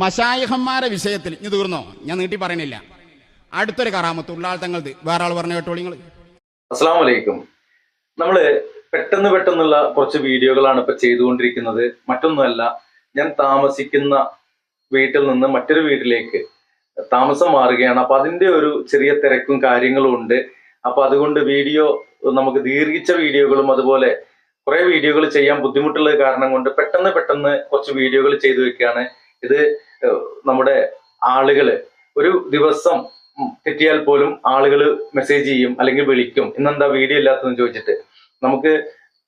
മഷായിഹന്മാരെ വിഷയത്തിൽ ഇനി തീർന്നോ? ഞാൻ നീട്ടി പറയണില്ല. അടുത്തൊരു കറാമത്ത് ഉള്ളാൾ തങ്ങളത്. വേറെ ആൾ പറഞ്ഞു കേട്ടോളി നിങ്ങൾ അസ്സാം വലൈക്കും നമ്മൾ പെട്ടെന്ന് പെട്ടെന്നുള്ള കുറച്ച് വീഡിയോകളാണ് ഇപ്പൊ ചെയ്തുകൊണ്ടിരിക്കുന്നത്. മറ്റൊന്നുമല്ല ഞാൻ താമസിക്കുന്ന വീട്ടിൽ നിന്ന് മറ്റൊരു വീട്ടിലേക്ക് താമസം മാറുകയാണ്. അപ്പൊ അതിന്റെ ഒരു ചെറിയ തിരക്കും കാര്യങ്ങളും ഉണ്ട്. അപ്പൊ അതുകൊണ്ട് വീഡിയോ നമുക്ക് ദീർഘിച്ച വീഡിയോകളും അതുപോലെ കുറെ വീഡിയോകൾ ചെയ്യാൻ ബുദ്ധിമുട്ടുള്ള കാരണം കൊണ്ട് പെട്ടെന്ന് പെട്ടെന്ന് കുറച്ച് വീഡിയോകൾ ചെയ്തു വെക്കുകയാണ്. ഇത് നമ്മുടെ ആളുകൾ ഒരു ദിവസം തെറ്റിയാൽ പോലും ആളുകൾ മെസ്സേജ് ചെയ്യും അല്ലെങ്കിൽ വിളിക്കും. ഇന്നെന്താ വീഡിയോ ഇല്ലാത്തതെന്ന് ചോദിച്ചിട്ട്. നമുക്ക്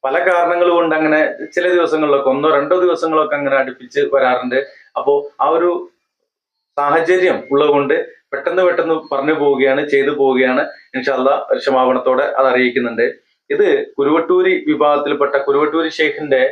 പല കാരണങ്ങൾ കൊണ്ട് അങ്ങനെ ചില ദിവസങ്ങളിലൊക്കെ ഒന്നോ രണ്ടോ ദിവസങ്ങളൊക്കെ അങ്ങനെ അടുപ്പിച്ച് വരാറുണ്ട്. അപ്പോൾ ആ ഒരു സാഹചര്യം ഉള്ളതുകൊണ്ട് പെട്ടെന്ന് പെട്ടെന്ന് പറഞ്ഞു പോവുകയാണ് ചെയ്തു പോവുകയാണ്. ഇൻഷാല്ല ക്ഷമാപണത്തോടെ അത് അറിയിക്കുന്നുണ്ട്. ഇത് കുരുവട്ടൂരി വിഭാഗത്തിൽപ്പെട്ട കുരുവട്ടൂരി ഷെയ്ഖിന്റെ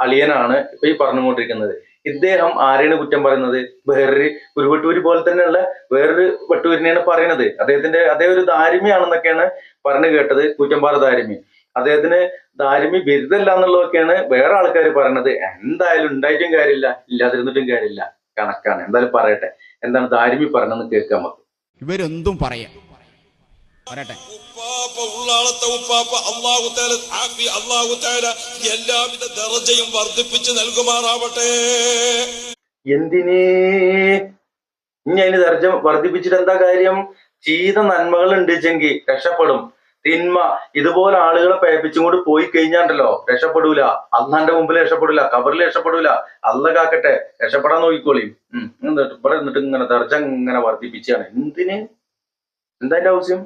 അളിയനാണ് ഇപ്പൊ ഈ പറഞ്ഞുകൊണ്ടിരിക്കുന്നത്. ഇദ്ദേഹം ആരെയാണ് കുറ്റം പറയുന്നത്? വേറൊരു കുരുവട്ടൂരി പോലെ തന്നെയുള്ള വേറൊരു വട്ടൂരിനെയാണ് പറയുന്നത്. അദ്ദേഹത്തിന്റെ അതേ ഒരു ദാരിമിയാണെന്നൊക്കെയാണ് പറഞ്ഞു കേട്ടത് കുറ്റമ്പാറ ദാരിമി. അദ്ദേഹത്തിന് ദാരിമി ബിരുദല്ല എന്നുള്ളതൊക്കെയാണ് വേറെ ആൾക്കാർ പറയണത്. എന്തായാലും ഉണ്ടായിട്ടും കാര്യമില്ല ഇല്ലാതിരുന്നിട്ടും കാര്യമില്ല. കണക്കാണ്. എന്തായാലും പറയട്ടെ. എന്താണ് ദാരിമി പറഞ്ഞതെന്ന് കേൾക്കാം നമുക്ക്. ഇവരെന്തും പറയാം. പറയട്ടെ ഉപ്പാപ്പ ഉള്ളാളത്തെ ഉപ്പാപ്പ അള്ളാഹു താല ആഫി അള്ളാഹു താല എല്ലാവിധ ദറജയും വർദ്ധിപ്പിച്ച് നൽകുമാറാവട്ടെ. എന്തിനേ ഇനി അതിന് ദർജ വർദ്ധിപ്പിച്ചിട്ട് എന്താ കാര്യം? ചെയ്ത നന്മകൾ ഉണ്ടെങ്കിൽ രക്ഷപ്പെടും. തിന്മ ഇതുപോലെ ആളുകളെ പേപ്പിച്ചും കൊണ്ട് പോയി കഴിഞ്ഞാണ്ടല്ലോ രക്ഷപ്പെടൂല. അന്നാന്റെ മുമ്പിൽ രക്ഷപ്പെടൂല കബറിൽ രക്ഷപ്പെടൂല. അല്ല കാക്കട്ടെ രക്ഷപ്പെടാൻ നോക്കിക്കോളി. ഇവിടെ നിന്നിട്ട് ഇങ്ങനെ ദർജ ഇങ്ങനെ വർദ്ധിപ്പിച്ചാണ്. എന്തിന്? എന്താ ആവശ്യം?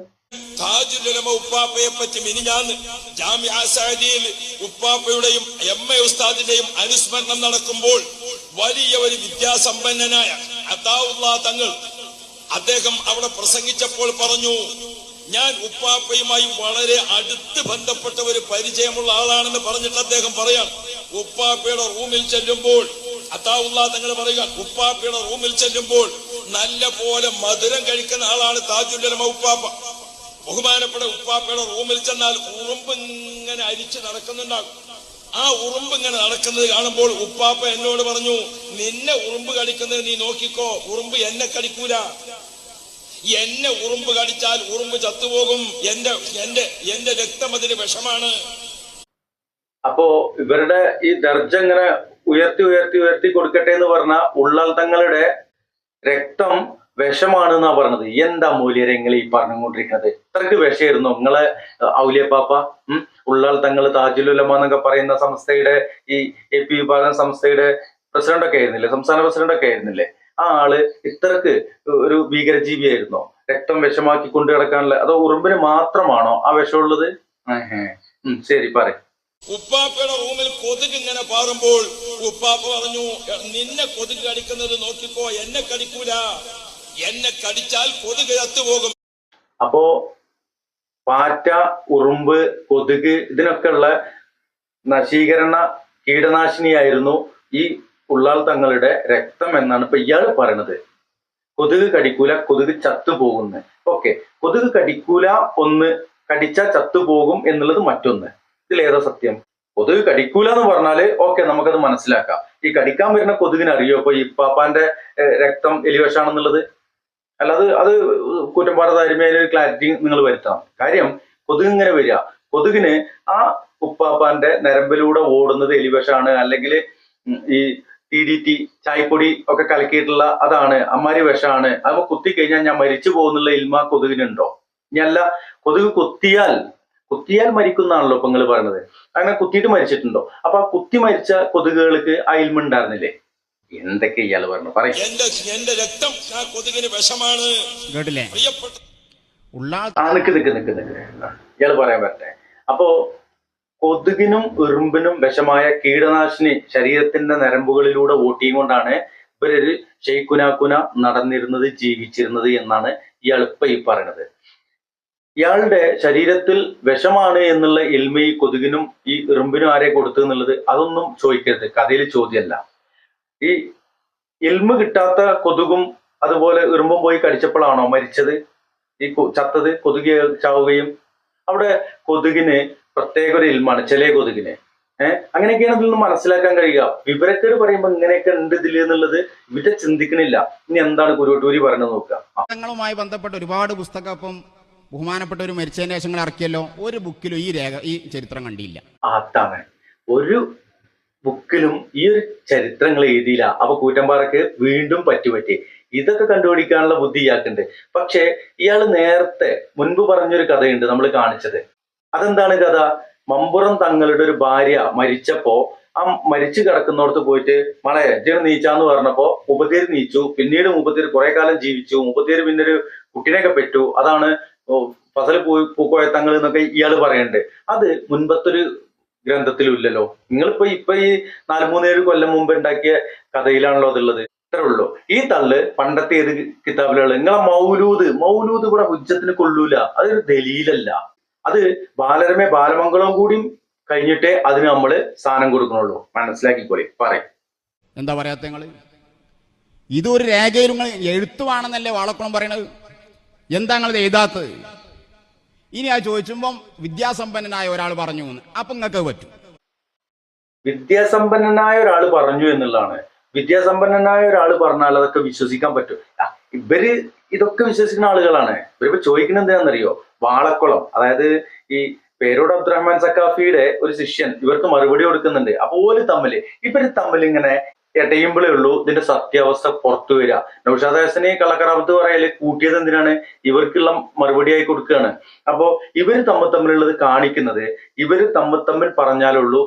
താജുലമ ഉപ്പാപ്പയെ പറ്റി മിനിഞ്ഞാന്ന് ജാമ്യ സാദിയിൽ ഉപ്പാപ്പയുടെയും എം എ ഉസ്താദിന്റെയും അനുസ്മരണം നടക്കുമ്പോൾ വലിയ ഒരു വിദ്യാസമ്പന്നനായ അതാവുള്ള തങ്ങൾ അദ്ദേഹം അവിടെ പ്രസംഗിച്ചപ്പോൾ പറഞ്ഞു ഞാൻ ഉപ്പാപ്പയുമായി വളരെ അടുത്ത് ബന്ധപ്പെട്ട ഒരു പരിചയമുള്ള ആളാണെന്ന് പറഞ്ഞിട്ട് അദ്ദേഹം പറയാം. ഉപ്പാപ്പയുടെ റൂമിൽ ചെല്ലുമ്പോൾ അത്താവുള്ള തങ്ങൾ പറയുക ഉപ്പാപ്പയുടെ റൂമിൽ ചെല്ലുമ്പോൾ നല്ല പോലെ മധുരം കഴിക്കുന്ന ആളാണ് താജുല്ലമ ഉപ്പാപ്പ. ബഹുമാനപ്പെട്ട ഉപ്പാപ്പയുടെ റൂമിൽ ചെന്നാൽ ഉറുമ്പ് ഇങ്ങനെ അരിച്ച് നടക്കുന്നുണ്ടാകും. ആ ഉറുമ്പ് ഇങ്ങനെ നടക്കുന്നത് കാണുമ്പോൾ ഉപ്പാപ്പ എന്നോട് പറഞ്ഞു നിന്നെ ഉറുമ്പ് കടിക്കുന്നത് നീ നോക്കിക്കോ ഉറുമ്പ് എന്നെ കടിക്കൂല. എന്നെ ഉറുമ്പ് കടിച്ചാൽ ഉറുമ്പ് ചത്തുപോകും എന്റെ എന്റെ എന്റെ രക്തം അതിന് വിഷമാണ്. അപ്പോ ഇവരുടെ ഈ ദർജ ഇങ്ങനെ ഉയർത്തി ഉയർത്തി ഉയർത്തി കൊടുക്കട്ടെ എന്ന് പറഞ്ഞ ഉള്ളൽ തങ്ങളുടെ രക്തം വിഷമാണ് എന്നാ പറഞ്ഞത്. എന്താ മൂല്യരങ്ങൾ നിങ്ങൾ ഈ പറഞ്ഞുകൊണ്ടിരിക്കുന്നത് ഇത്രക്ക് വിഷമായിരുന്നു. നിങ്ങളെ ഔലിയപ്പാപ്പ ഉം ഉള്ളാൾ തങ്ങൾ താജുലുലമ എന്നൊക്കെ പറയുന്ന സംസ്ഥയുടെ ഈ എ പി വിഭാഗം സംസ്ഥയുടെ പ്രസിഡന്റ് ഒക്കെ ആയിരുന്നില്ലേ? സംസ്ഥാന പ്രസിഡന്റ് ഒക്കെ ആയിരുന്നില്ലേ? ആ ആൾ ഇത്രക്ക് ഒരു ഭീകരജീവിയായിരുന്നോ? രക്തം വിഷമാക്കി കൊണ്ടു കിടക്കാനുള്ള അതോ ഉറുമ്പിന് മാത്രമാണോ ആ വിഷമുള്ളത്? ശരി പറ ഉപ്പാപ്പയുടെ റൂമിൽ കൊതുക് ഇങ്ങനെ പാറുമ്പോൾ ഉപ്പാപ്പ പറഞ്ഞു നിന്നെ കൊതുക് കടിക്കുന്നത് നോക്കിക്കോ എന്നെ കടിക്കൂല. എന്നെ കടിച്ചാൽ കൊതുക് ചത്തുപോകും അപ്പോ പാറ്റ ഉറുമ്പ് കൊതുക് ഇതിനൊക്കെ ഉള്ള നശീകരണ കീടനാശിനിയായിരുന്നു ഈ ഉള്ളാൾ തങ്ങളുടെ രക്തം എന്നാണ് ഇപ്പൊ ഇയാൾ പറയണത്. കൊതുക് കടിക്കൂല കൊതുക് ചത്തുപോകുന്നു ഓക്കെ കൊതുക് കടിക്കൂല ഒന്ന് കടിച്ചാൽ ചത്തുപോകും എന്നുള്ളത് മറ്റൊന്ന്. ഇതിലേതാ സത്യം? കൊതുക് കടിക്കൂല എന്ന് പറഞ്ഞാൽ ഓക്കെ നമുക്കത് മനസ്സിലാക്കാം. ഈ കടിക്കാൻ വരുന്ന കൊതുകിനറിയോ? ഇപ്പൊ ഈ പാപ്പാന്റെ രക്തം എലിവശാണെന്നുള്ളത്? അല്ലാതെ അത് കുറ്റമ്പാറ താരിമേലെ ഒരു ക്ലാരിറ്റി നിങ്ങൾ വരുത്തണം. കാര്യം കൊതുക് ഇങ്ങനെ വരിക. കൊതുകിന് ആ ഉപ്പാപ്പാന്റെ നരമ്പിലൂടെ ഓടുന്നത് എലിവശാണ്. അല്ലെങ്കിൽ ഈ ടി ഡി ടി ചായപ്പൊടി ഒക്കെ കലക്കിയിട്ടുള്ള അതാണ്. അമ്മാരി വിഷമാണ് അത് കുത്തി കഴിഞ്ഞാൽ ഞാൻ മരിച്ചു പോകുന്നുള്ള ഇൽമ കൊതുകിനുണ്ടോ? ഇനി അല്ല കൊതുക് കുത്തിയാൽ കുത്തിയാൽ മരിക്കുന്നാണല്ലോ ഇപ്പൊ നിങ്ങൾ പറയുന്നത്. അങ്ങനെ കുത്തിയിട്ട് മരിച്ചിട്ടുണ്ടോ? അപ്പൊ ആ കുത്തി മരിച്ച കൊതുകുകൾക്ക് ആ ഇൽമ ഉണ്ടായിരുന്നില്ലേ? എന്തൊക്കെ ഇയാൾ പറഞ്ഞു? പറയും. എന്റെ രക്തം ആ കൊതുകിന് വിഷമാണ്. കേട്ടില്ലേ? പ്രിയപ്പെട്ട ഉള്ളാൾ ആ നിക്ക് നിക്ക് നിക്ക് നിക്ക്. ഇയാൾ പറയാൻ പറ്റേ അപ്പോ കൊതുകിനും എറുമ്പിനും വിഷമായ കീടനാശിനി ശരീരത്തിന്റെ നരമ്പുകളിലൂടെ ഓട്ടിയും കൊണ്ടാണ് ഇവരൊരു ഷെയ്ക്കുനാക്കുന നടന്നിരുന്നത് ജീവിച്ചിരുന്നത് എന്നാണ് ഇയാൾ ഇപ്പൊ ഈ പറയണത്. ഇയാളുടെ ശരീരത്തിൽ വിഷമാണ് എന്നുള്ള എൽമ ഈ കൊതുകിനും ഈ എറുമ്പിനും ആരെ കൊടുത്തു എന്നുള്ളത് അതൊന്നും ചോദിക്കരുത്. കഥയിൽ ചോദ്യമല്ല. ഈ എൽമ കിട്ടാത്ത കൊതുകും അതുപോലെ എറുമ്പും പോയി കടിച്ചപ്പോഴാണോ മരിച്ചത്? ഈ ചത്തത് കൊതുക് ചാവുകയും അവിടെ കൊതുകിന് പ്രത്യേക ഒരു ഇൽമാണ് ചില കൊതുകിന്. ഏഹ് അങ്ങനെയൊക്കെയാണ് ഇതിൽ നിന്ന് മനസ്സിലാക്കാൻ കഴിയുക. വിവരക്കേട് പറയുമ്പോൾ ഇങ്ങനെയൊക്കെ ഉണ്ട് ഇതിൽ എന്നുള്ളത് ഇവരെ ചിന്തിക്കണില്ല. ഇനി എന്താണ് കുരുവട്ടൂരി പറഞ്ഞു നോക്കുക. ആ, ബന്ധപ്പെട്ട ഒരുപാട് പുസ്തകം ഇപ്പം ബഹുമാനപ്പെട്ട ഒരു മരിച്ചതിന് ശേഷം ഇറക്കിയല്ലോ. ഒരു ബുക്കിലും ഈ രേഖ ഈ ചരിത്രം കണ്ടില്ല. അതാണ്. ഒരു ബുക്കിലും ഈ ഒരു ചരിത്രങ്ങൾ എഴുതിയില്ല. അപ്പൊ കൂറ്റമ്പാറക്ക് വീണ്ടും പറ്റുപറ്റി. ഇതൊക്കെ കണ്ടുപിടിക്കാനുള്ള ബുദ്ധി ഇയാൾക്കുണ്ട്. പക്ഷെ ഇയാൾ നേരത്തെ മുൻപ് പറഞ്ഞൊരു കഥയുണ്ട് നമ്മൾ കാണിച്ചത്. അതെന്താണ് കഥ? മമ്പുറം തങ്ങളുടെ ഒരു ഭാര്യ മരിച്ചപ്പോ ആ മരിച്ചു കിടക്കുന്നിടത്ത് പോയിട്ട് മളെ ജന നീച്ചാന്ന് പറഞ്ഞപ്പോ ഉപതിര് നീച്ചു. പിന്നീട് മുപ്പത്തിയേര് കുറെ കാലം ജീവിച്ചു. മുപ്പത്തിയേര് പിന്നെ ഒരു കുട്ടീനെയൊക്കെ പെറ്റു. അതാണ് ഫസൽ പൂ പൂക്കോയത്തങ്ങൾ എന്നൊക്കെ ഇയാൾ പറയുന്നുണ്ട് അത് മുൻപത്തൊരു ഗ്രന്ഥത്തിലും ഇല്ലല്ലോ നിങ്ങളിപ്പോ ഇപ്പൊ ഈ നാല് മൂന്നേഴ് കൊല്ലം മുമ്പ് ഉണ്ടാക്കിയ കഥയിലാണല്ലോ അതുള്ളത്. ഇത്രേ ഉള്ളൂ. ഈ തള്ള് പണ്ടത്തെ ഏത് കിതാബിലുള്ള നിങ്ങളെ മൗലൂദ് മൗലൂദ് ഇവിടെ ഉച്ചത്തിന് കൊള്ളൂല. അതൊരു ദലീലല്ല. അത് ബാലരമേ ബാലമംഗളം കൂടിയും കഴിഞ്ഞിട്ടേ അതിന് നമ്മൾ സ്ഥാനം കൊടുക്കണുള്ളൂ മനസ്സിലാക്കിക്കോളി. പറയും. എന്താ പറയാത്ത നിങ്ങൾ ഇതൊരു രേഖയിൽ എഴുത്തുവാണെന്നല്ലേ വാളക്കുളം പറയണത്? എന്താ നിങ്ങൾ എഴുതാത്തത്? ഇനി ആ ചോദിച്ചുമ്പം വിദ്യാസമ്പന്നനായ ഒരാൾ പറഞ്ഞു എന്ന്. അപ്പൊ നിങ്ങൾക്ക് പറ്റും. വിദ്യാസമ്പന്നനായ ഒരാൾ പറഞ്ഞു എന്നുള്ളതാണ്. വിദ്യാസമ്പന്നനായ ഒരാൾ പറഞ്ഞാൽ അതൊക്കെ വിശ്വസിക്കാൻ പറ്റും. ഇവർ ഇതൊക്കെ വിശ്വസിക്കുന്ന ആളുകളാണ്. ഇവരിപ്പോ ചോദിക്കുന്നത് എന്താണെന്നറിയോ? വാളക്കുളം. അതായത് ഈ പേരോട് അബ്ദുറഹ്മാൻ സക്കാഫിയുടെ ഒരു ശിഷ്യൻ ഇവർക്ക് മറുപടി കൊടുക്കുന്നുണ്ട്. അപ്പൊ തമ്മിൽ ഇവർ തമ്മിൽ ഇങ്ങനെ എടയുമ്പോഴേ ഉള്ളൂ. ഇതിന്റെ സത്യാവസ്ഥ പുറത്തു വരിക. നൗഷാദ് ഹസനെ കള്ളക്കറാമത്ത് പറയൽ കൂട്ടിയത് എന്തിനാണ്? ഇവർക്കുള്ള മറുപടിയായി കൊടുക്കുകയാണ്. അപ്പോ ഇവർ തമ്മിൽ തമ്മിലുള്ളത് കാണിക്കുന്നത് ഇവർ തമ്മിൽ തമ്മിൽ പറഞ്ഞാലുള്ളൂ.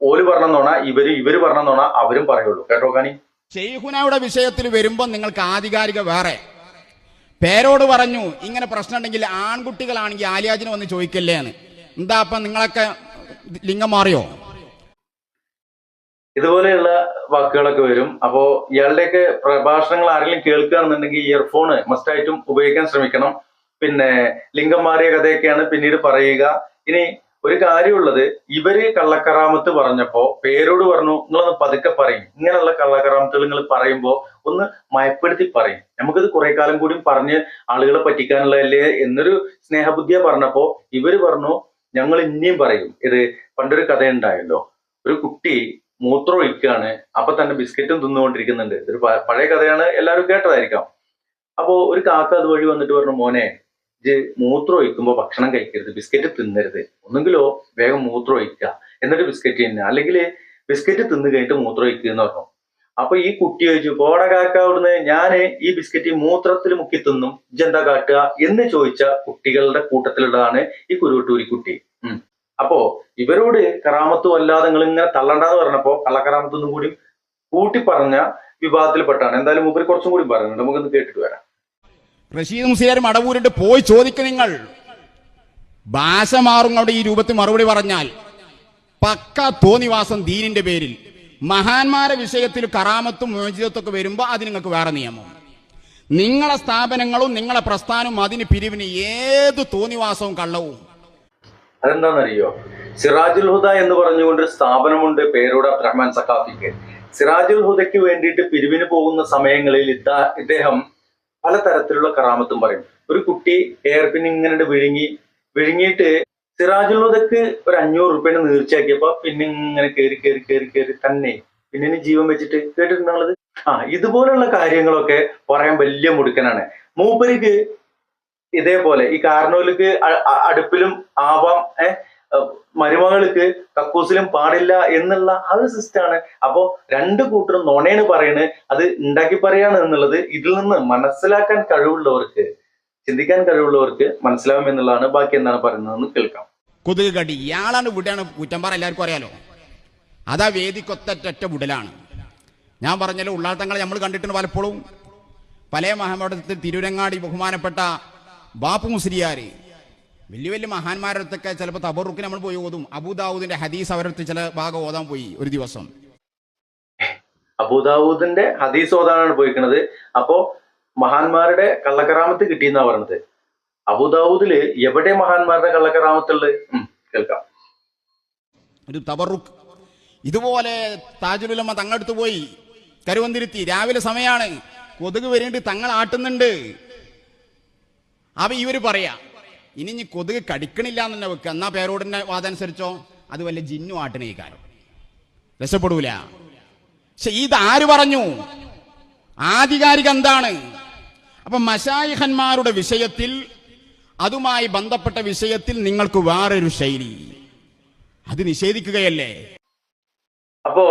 ഓൽ പറഞ്ഞോണ ഇവർ ഇവർ പറഞ്ഞോണ അവരും പറയുള്ളൂ. കേട്ടോ കാണി ഷെയ്ഹുനയുടെ വിഷയത്തിൽ വരുമ്പോൾ നിങ്ങൾക്ക് ആധികാരിക വേറെ. പേരോട് പറഞ്ഞു ഇങ്ങനെ പ്രശ്നം ഉണ്ടെങ്കിൽ ആൺകുട്ടികളാണെങ്കിൽ ആലിയാജിനെ വന്ന് ചോദിക്കല്ലേ എന്താ അപ്പം നിങ്ങളൊക്കെ ലിംഗം മാറിയോ? ഇതുപോലെയുള്ള വാക്കുകളൊക്കെ വരും. അപ്പോ ഇയാളുടെയൊക്കെ പ്രഭാഷണങ്ങൾ ആരെങ്കിലും കേൾക്കുകയാണെന്നുണ്ടെങ്കിൽ ഇയർഫോണ് മസ്റ്റായിട്ടും ഉപയോഗിക്കാൻ ശ്രമിക്കണം. പിന്നെ ലിംഗം മാറിയ കഥയൊക്കെയാണ് പിന്നീട് പറയുക. ഇനി ഒരു കാര്യമുള്ളത് ഇവർ കള്ളക്കറാമത്ത് പറഞ്ഞപ്പോ പേരോട് പറഞ്ഞു നിങ്ങളൊന്ന് പതുക്കെ പറയും. ഇങ്ങനെയുള്ള കള്ളക്കറാമത്തുകൾ നിങ്ങൾ പറയുമ്പോൾ ഒന്ന് മയപ്പെടുത്തി പറയും. നമുക്കിത് കുറെ കാലം കൂടി പറഞ്ഞ് ആളുകളെ പറ്റിക്കാനുള്ളതല്ലേ? എന്നൊരു സ്നേഹബുദ്ധിയെ പറഞ്ഞപ്പോ ഇവർ പറഞ്ഞു ഞങ്ങൾ ഇനിയും പറയും. ഇത് പണ്ടൊരു കഥ ഉണ്ടായല്ലോ ഒരു കുട്ടി മൂത്രം ഒഴിക്കുകയാണ്. അപ്പൊ തന്നെ ബിസ്ക്കറ്റും തിന്നുകൊണ്ടിരിക്കുന്നുണ്ട്. ഇതൊരു പഴയ കഥയാണ്. എല്ലാവരും കേട്ടതായിരിക്കാം. അപ്പോ ഒരു കാക്ക അതുവഴി വന്നിട്ട് പറഞ്ഞു മോനെ ഇത് മൂത്രം ഒഴിക്കുമ്പോൾ ഭക്ഷണം കഴിക്കരുത്. ബിസ്ക്കറ്റ് തിന്നരുത്. ഒന്നെങ്കിലോ വേഗം മൂത്രം ഒഴിക്കുക എന്നിട്ട് ബിസ്ക്കറ്റ് തിന്നുക അല്ലെങ്കിൽ ബിസ്ക്കറ്റ് തിന്നു കഴിഞ്ഞിട്ട് മൂത്രം ഒഴിക്കുക എന്ന് പറഞ്ഞു. അപ്പൊ ഈ കുട്ടി ചോദിച്ചു പോട കാക്ക അവിടുന്ന് ഞാൻ ഈ ബിസ്ക്കറ്റ് മൂത്രത്തിൽ മുക്കി തിന്നും. ഇജെന്താ കാട്ടുക? എന്ന് ചോദിച്ച കുട്ടികളുടെ കൂട്ടത്തിലുള്ളതാണ് ഈ കുരുവട്ടൂരി കുട്ടി. അപ്പോ ഇവരോട് കറാമത്തും അല്ലാതെ നിങ്ങൾ ഇങ്ങനെ തള്ളണ്ടെന്ന് പറഞ്ഞപ്പോ കള്ളക്കറാമത്തൊന്നും കൂടി കൂട്ടി പറഞ്ഞ വിഭാഗത്തിൽപ്പെട്ടാണ്. എന്തായാലും മൂപ്പര് കുറച്ചും കൂടി പറയുന്നുണ്ട്. നമുക്കൊന്ന് കേട്ടിട്ട് വരാം. റഷീദ് മുസ്ലിയാർ മടവൂരിട്ട് പോയി ചോദിക്കും നിങ്ങൾ. ഭാഷ മാറും അവിടെ ഈ രൂപത്തിൽ മറുപടി പറഞ്ഞാൽ. പക്ക തോന്നിവാസം ദീനിന്റെ പേരിൽ. മഹാന്മാരെ വിഷയത്തിൽ കറാമത്തും മോചിതത്വമൊക്കെ വരുമ്പോൾ അത് നിങ്ങൾക്ക് വേറെ നിയമം. നിങ്ങളെ സ്ഥാപനങ്ങളും നിങ്ങളെ പ്രസ്ഥാനവും അതിന് പിരിവിന് ഏത് തോന്നിവാസവും കള്ളവും. അതെന്താണെന്നറിയോ? സിറാജുൽ ഹുദ എന്ന് പറഞ്ഞുകൊണ്ട് സ്ഥാപനമുണ്ട് പേരോട് അബ്ദുറഹ്മാൻ സഖാഫിക്ക്. സിറാജുൽ ഹുദയ്ക്ക് വേണ്ടിയിട്ട് പിരിവിന് പോകുന്ന സമയങ്ങളിൽ ഇദ്ദേഹം ഇദ്ദേഹം പലതരത്തിലുള്ള കറാമത്തും പറയും. ഒരു കുട്ടി എയർപിൻ ഇങ്ങനെ വിഴുങ്ങി വിഴുങ്ങിയിട്ട് സിറാജുൽ ഹുദയ്ക്ക് ഒരു അഞ്ഞൂറ് റുപ്യന് നീർച്ചയാക്കിയപ്പോ പിന്നെ ഇങ്ങനെ കയറി കയറി കയറി കയറി തന്നെ. പിന്നെ ജീവൻ വെച്ചിട്ട് കേട്ടിട്ടുണ്ടാവുന്നത് ആ ഇതുപോലുള്ള കാര്യങ്ങളൊക്കെ പറയാൻ വലിയ മുടുക്കനാണ്. മൂപ്പരിക്ക് ഇതേപോലെ ഈ കാർണോലിക്ക് അടുപ്പിലും ആവാം ഏഹ് മരുമകൾക്ക് കക്കൂസിലും പാടില്ല എന്നുള്ള ആ ഒരു സിസ്റ്റാണ് അപ്പോ രണ്ട് കൂട്ടരും നോണേന്ന് പറയണ് അത് ഉണ്ടാക്കി പറയാണ് എന്നുള്ളത് ഇതിൽ നിന്ന് മനസ്സിലാക്കാൻ കഴിവുള്ളവർക്ക് ചിന്തിക്കാൻ കഴിവുള്ളവർക്ക് മനസ്സിലാവും എന്നുള്ളതാണ്. ബാക്കി എന്താണ് പറയുന്നതെന്ന് കേൾക്കാം. കൊതുക് കടി. ഇയാളാണ് വിടാണ് പറ എല്ലാവർക്കും അറിയാലോ? അതാ വേദിക്കൊത്തറ്റ വിടലാണ് ഞാൻ പറഞ്ഞല്ലോ ഉള്ളാട്ടങ്ങളെ നമ്മൾ കണ്ടിട്ടുണ്ട് പലപ്പോഴും. പല മഹാമഠത്തിൽ തിരുരങ്ങാടി ബഹുമാനപ്പെട്ട ബാപ്പു മുസ്ലിയാര്. വലിയ വലിയ മഹാന്മാരടുത്തൊക്കെ ചിലപ്പോൾ തബറുക്ക് നമ്മൾ പോയി ഓതും. അബൂദാവൂദിന്റെ ഹദീസ് അവരടുത്ത് ചില ഭാഗം ഓതാൻ പോയി ഒരു ദിവസം. അബൂദാവൂദിന്റെ ഹദീസ് ഓതാനാണ് പോയിക്കുന്നത് അപ്പോ മഹാന്മാരുടെ കള്ളക്കറാമത്ത് കിട്ടിയെന്നാ പറഞ്ഞത് അബുദാവൂദിൽ എവിടെ മഹാന്മാരുടെ കള്ളക്കറാമത്തുള്ളത് കേൾക്കാം. ഒരു തബറുക്ക്. ഇതുപോലെ താജുലുലമ്മ തങ്ങടുത്ത് പോയി കരുവന്തിരുത്തി. രാവിലെ സമയമാണ് കൊതുക് വരേണ്ടി തങ്ങൾ ആട്ടുന്നുണ്ട് അവ ഇവർ പറയാ ഇനി ഇനി കൊതുക് കടിക്കണില്ല എന്ന് തന്നെ വെക്കുക എന്നാ പേരോടിന്റെ വാദനുസരിച്ചോ? അത് വല്ല ജിന്നു ആട്ടിനേക്കാരോ. രക്ഷപ്പെടൂല പക്ഷെ ഇത് ആര് പറഞ്ഞു? ആധികാരിക എന്താണ്? അപ്പൊ മഷായിഹന്മാരുടെ വിഷയത്തിൽ അതുമായി ബന്ധപ്പെട്ട വിഷയത്തിൽ നിങ്ങൾക്ക് വേറൊരു ശൈലി. അത് നിഷേധിക്കുകയല്ലേ? അപ്പോ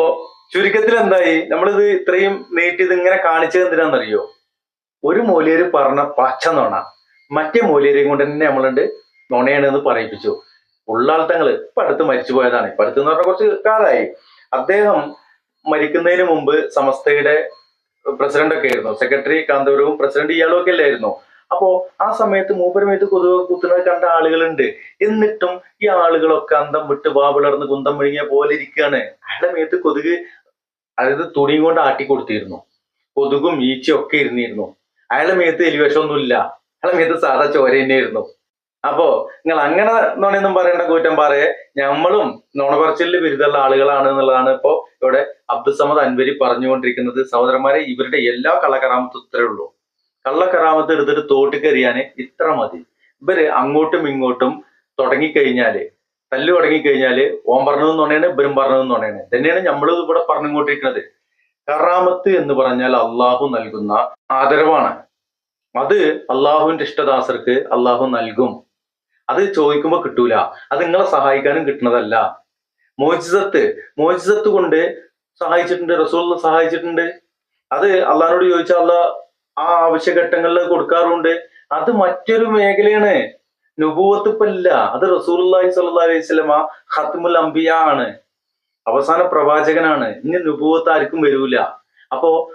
ചുരുക്കത്തിൽ എന്തായി നമ്മളിത് ഇത്രയും നീട്ടി ഇത് ഇങ്ങനെ കാണിച്ചത് എന്തിനാണെന്നറിയോ ഒരു മൂല്യര് പറഞ്ഞ പച്ച നുണ. മറ്റേ മൂല്യരെയും കൊണ്ട് തന്നെ നമ്മളുണ്ട് നുണയാണ് എന്ന് പറയിപ്പിച്ചു. ഉള്ളാൾത്തങ്ങൾ ഇപ്പൊ അടുത്ത് മരിച്ചു പോയതാണ്. ഇപ്പൊ അടുത്ത് എന്ന് പറഞ്ഞാൽ കുറച്ച് കാലമായി. അദ്ദേഹം മരിക്കുന്നതിന് മുമ്പ് സമസ്തയുടെ പ്രസിഡന്റ് ഒക്കെ ആയിരുന്നു. സെക്രട്ടറി കാന്തപുരവും പ്രസിഡന്റ് ഇയാളും ഒക്കെ അല്ലായിരുന്നു. അപ്പോ ആ സമയത്ത് മൂപ്പരമേത്ത് കൊതുക് കുത്തുന്നത് കണ്ട ആളുകളുണ്ട്. എന്നിട്ടും ഈ ആളുകളൊക്കെ അന്തം വിട്ട് വാവിളർന്ന് കുന്തം മുഴുങ്ങിയ പോലെ ഇരിക്കുകയാണ് അയാളുടെ മേത്ത് കൊതുക് അതായത് തുണിയും കൊണ്ട് ആട്ടി കൊടുത്തിരുന്നു കൊതുകും ഈച്ചയും ഒക്കെ ഇരുന്നിരുന്നു. അയാളുടെ മേത്ത് എലിവേഷമൊന്നുമില്ല. അയാളുടെ ഇത് സാധാ ചോര തന്നെയായിരുന്നു. അപ്പോ നിങ്ങൾ അങ്ങനെ നുണയൊന്നും പറയേണ്ട കൂറ്റം പറയേ. നമ്മളും നുണ പറച്ചിലിൽ ബിരുദമുള്ള ആളുകളാണ് എന്നുള്ളതാണ് ഇപ്പോ ഇവിടെ അബ്ദുസമദ് അൻവരി പറഞ്ഞുകൊണ്ടിരിക്കുന്നത്. സഹോദരന്മാരെ ഇവരുടെ എല്ലാ കള്ളക്കറാമത്തും ഇത്രേ ഉള്ളൂ. കള്ളക്കറാമത്ത് എടുത്തിട്ട് തോട്ടിക്കെറിയാന് ഇത്ര മതി. ഇവർ അങ്ങോട്ടും ഇങ്ങോട്ടും തുടങ്ങിക്കഴിഞ്ഞാൽ തല്ല് തുടങ്ങിക്കഴിഞ്ഞാൽ ഓം പറഞ്ഞതെന്ന് നുണയാണ് ഇവരും പറഞ്ഞതെന്ന് നുണയാണ്. തന്നെയാണ് നമ്മൾ ഇവിടെ പറഞ്ഞുകൊണ്ടിരിക്കുന്നത്. കറാമത്ത് എന്ന് പറഞ്ഞാൽ അള്ളാഹു നൽകുന്ന ആദരവാണ്. അത് അള്ളാഹുവിന്റെ ഇഷ്ടദാസർക്ക് അള്ളാഹു നൽകും. അത് ചോദിക്കുമ്പോൾ കിട്ടൂല. അത് നിങ്ങളെ സഹായിക്കാനും കിട്ടുന്നതല്ല. മോചിതത്ത് മോചിതത്ത് കൊണ്ട് സഹായിച്ചിട്ടുണ്ട് റസൂൽ സഹായിച്ചിട്ടുണ്ട്. അത് അള്ളാഹിനോട് ചോദിച്ചാൽ അള്ളാഹ് ആ ആവശ്യഘട്ടങ്ങളിൽ കൊടുക്കാറുണ്ട്. അത് മറ്റൊരു മേഖലയാണ്. നുപൂവത്ത് ഇപ്പൊ അത് റസൂലി സല്ലല്ലാഹു അലൈഹി സ്വലമ ഖത്മുൽ അംബിയ ആണ്. അവസാന പ്രവാചകനാണ്. ഇനി നുപൂവത്ത് ആർക്കും വരൂല. അപ്പോ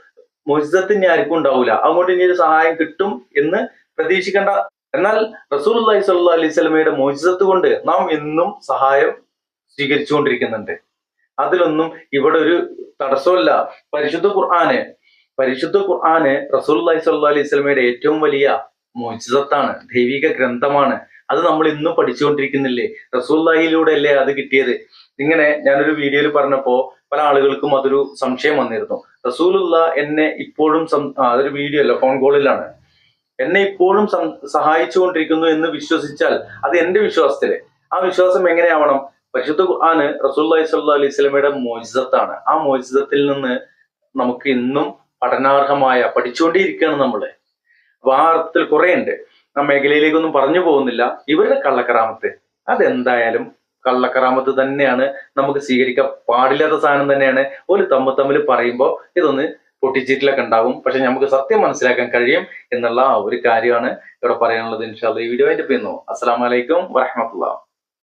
ഇനി ആർക്കും ഉണ്ടാവില്ല അങ്ങോട്ട് ഇനി ഒരു സഹായം കിട്ടും എന്ന് പ്രതീക്ഷിക്കേണ്ട. എന്നാൽ റസൂൽ അള്ളഹി സല്ല അലൈഹി സ്വലമയുടെ മോചിസത്ത് കൊണ്ട് നാം എന്നും സഹായം സ്വീകരിച്ചുകൊണ്ടിരിക്കുന്നുണ്ട്. അതിലൊന്നും ഇവിടെ ഒരു തടസ്സമല്ല പരിശുദ്ധ ഖുർആന് പരിശുദ്ധ ഖുർആന് റസൂൽ അള്ളഹി സല്ല അലൈഹി സ്വലമയുടെ ഏറ്റവും വലിയ മോചിസത്താണ് ദൈവിക ഗ്രന്ഥമാണ്. അത് നമ്മൾ ഇന്നും പഠിച്ചുകൊണ്ടിരിക്കുന്നില്ലേ? റസൂല്ലാഹിയിലൂടെ അല്ലേ അത് കിട്ടിയത്? ഇങ്ങനെ ഞാനൊരു വീഡിയോയിൽ പറഞ്ഞപ്പോ പല ആളുകൾക്കും അതൊരു സംശയം വന്നിരുന്നു. റസൂലുള്ള എന്നെ ഇപ്പോഴും അതൊരു വീഡിയോ അല്ല ഫോൺ കോളിലാണ് എന്നെ ഇപ്പോഴും സഹായിച്ചുകൊണ്ടിരിക്കുന്നു എന്ന് വിശ്വസിച്ചാൽ അത് എന്റെ വിശ്വാസത്തിൽ. ആ വിശ്വാസം എങ്ങനെയാവണം? പരിശുദ്ധ ഖുർആന് റസൂല്ലി സ്വല്ലു അലൈഹി സ്വലമയുടെ മോചിതത്താണ്. ആ മോചിതത്തിൽ നിന്ന് നമുക്ക് ഇന്നും പഠനാർഹമായ പഠിച്ചുകൊണ്ടേയിരിക്കുകയാണ് നമ്മൾ അപ്പൊ ആ കുറെ ഉണ്ട് ആ മേഖലയിലേക്കൊന്നും പറഞ്ഞു പോകുന്നില്ല. ഇവരുടെ കള്ളക്കറാമത്ത് അതെന്തായാലും കള്ളക്കറാമത്ത് തന്നെയാണ് നമുക്ക് സ്വീകരിക്കാൻ പാടില്ലാത്ത സാധനം തന്നെയാണ്. ഒരു തമ്മിൽ തമ്മിൽ പറയുമ്പോൾ ഇതൊന്ന് പൊട്ടിച്ചിട്ടിലൊക്കെ ഉണ്ടാകും പക്ഷെ നമുക്ക് സത്യം മനസ്സിലാക്കാൻ കഴിയും എന്നുള്ള ഒരു കാര്യമാണ് ഇവിടെ പറയാനുള്ളത്. ഇൻഷാല്ല ഈ വീഡിയോ അതിന്റെ പിന്നു വലൈക്കും വറഹമത്തുള്ള